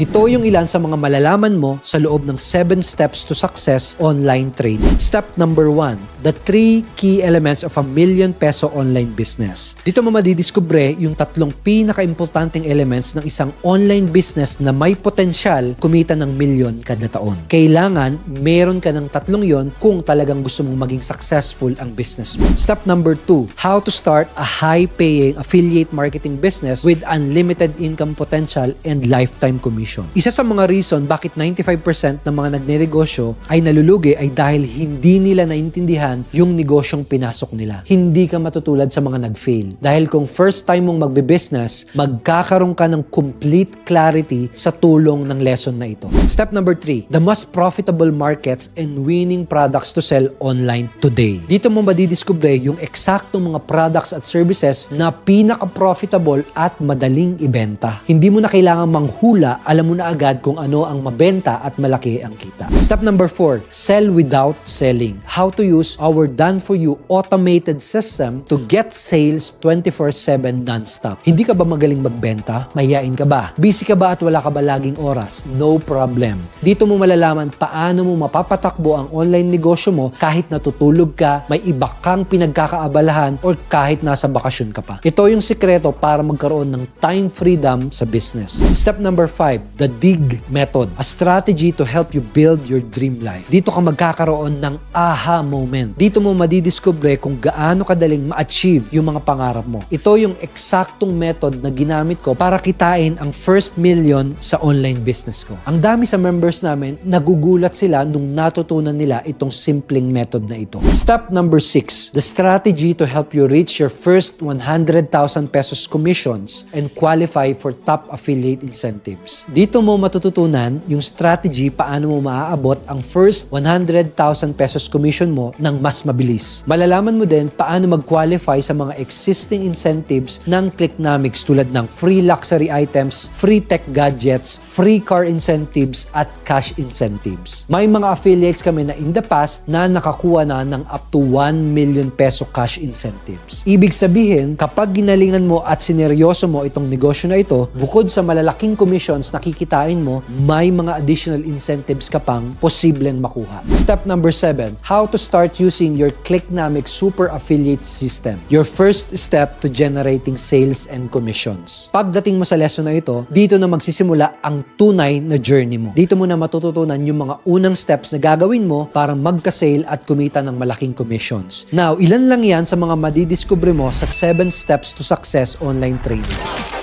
Ito yung ilan sa mga malalaman mo sa loob ng 7 steps to success online trading. Step number 1, the 3 key elements of a million peso online business. Dito mo madidiskubre yung tatlong pinaka-importanting elements ng isang online business na may potensyal kumita ng milyon kada taon. Kailangan meron ka ng tatlong yon kung talagang gusto mong maging successful ang business mo. Step number 2, how to start a high-paying affiliate marketing business with unlimited income potential and lifetime commission. Isa sa mga reason bakit 95% ng mga nagnenegosyo ay nalulugi ay dahil hindi nila naintindihan yung negosyong pinasok nila. Hindi ka matutulad sa mga nag-fail. Dahil kung first time mong magbe-business, magkakaroon ka ng complete clarity sa tulong ng lesson na ito. Step number 3, the most profitable markets and winning products to sell online today. Dito mo madidiskubre yung eksaktong mga products at services na pinaka-profitable at madaling ibenta. Hindi mo na kailangan manghula, alam mo na agad kung ano ang mabenta at malaki ang kita. Step number 4, sell without selling. How to use our done-for-you automated system to get sales 24-7 non-stop. Hindi ka ba magaling magbenta? Mahihain ka ba? Busy ka ba at wala ka ba laging oras? No problem. Dito mo malalaman paano mo mapapatakbo ang online negosyo mo kahit natutulog ka, may iba kang pinagkakaabalahan or kahit nasa bakasyon ka pa. Ito yung sikreto para magkaroon ng time freedom sa business. Step number 5, the DIG method. A strategy to help you build your dream life. Dito ka magkakaroon ng aha moment. Dito mo madidiskubre kung gaano kadaling ma-achieve yung mga pangarap mo. Ito yung eksaktong method na ginamit ko para kitain ang first million sa online business ko. Ang dami sa members namin, nagugulat sila nung natutunan nila itong simpleng method na ito. Step number 6, the strategy to help you reach your first 100,000 pesos commissions and qualify for top affiliate incentives. Dito mo matututunan yung strategy paano mo maaabot ang first 100,000 pesos commission mo ng mas mabilis. Malalaman mo din paano mag-qualify sa mga existing incentives ng Clicknomics tulad ng free luxury items, free tech gadgets, free car incentives, at cash incentives. May mga affiliates kami na in the past na nakakuha na ng up to 1 million peso cash incentives. Ibig sabihin, kapag ginalingan mo at sineryoso mo itong negosyo na ito, bukod sa malalaking commissions na kikitain mo, may mga additional incentives ka pang posibleng makuha. Step number 7, how to start using your Clicknomics Super Affiliate System. Your first step to generating sales and commissions. Pagdating mo sa lesson na ito, dito na magsisimula ang tunay na journey mo. Dito mo na matututunan yung mga unang steps na gagawin mo para magka-sale at kumita ng malaking commissions. Now, ilan lang yan sa mga madidiscover mo sa 7 steps to success online trading.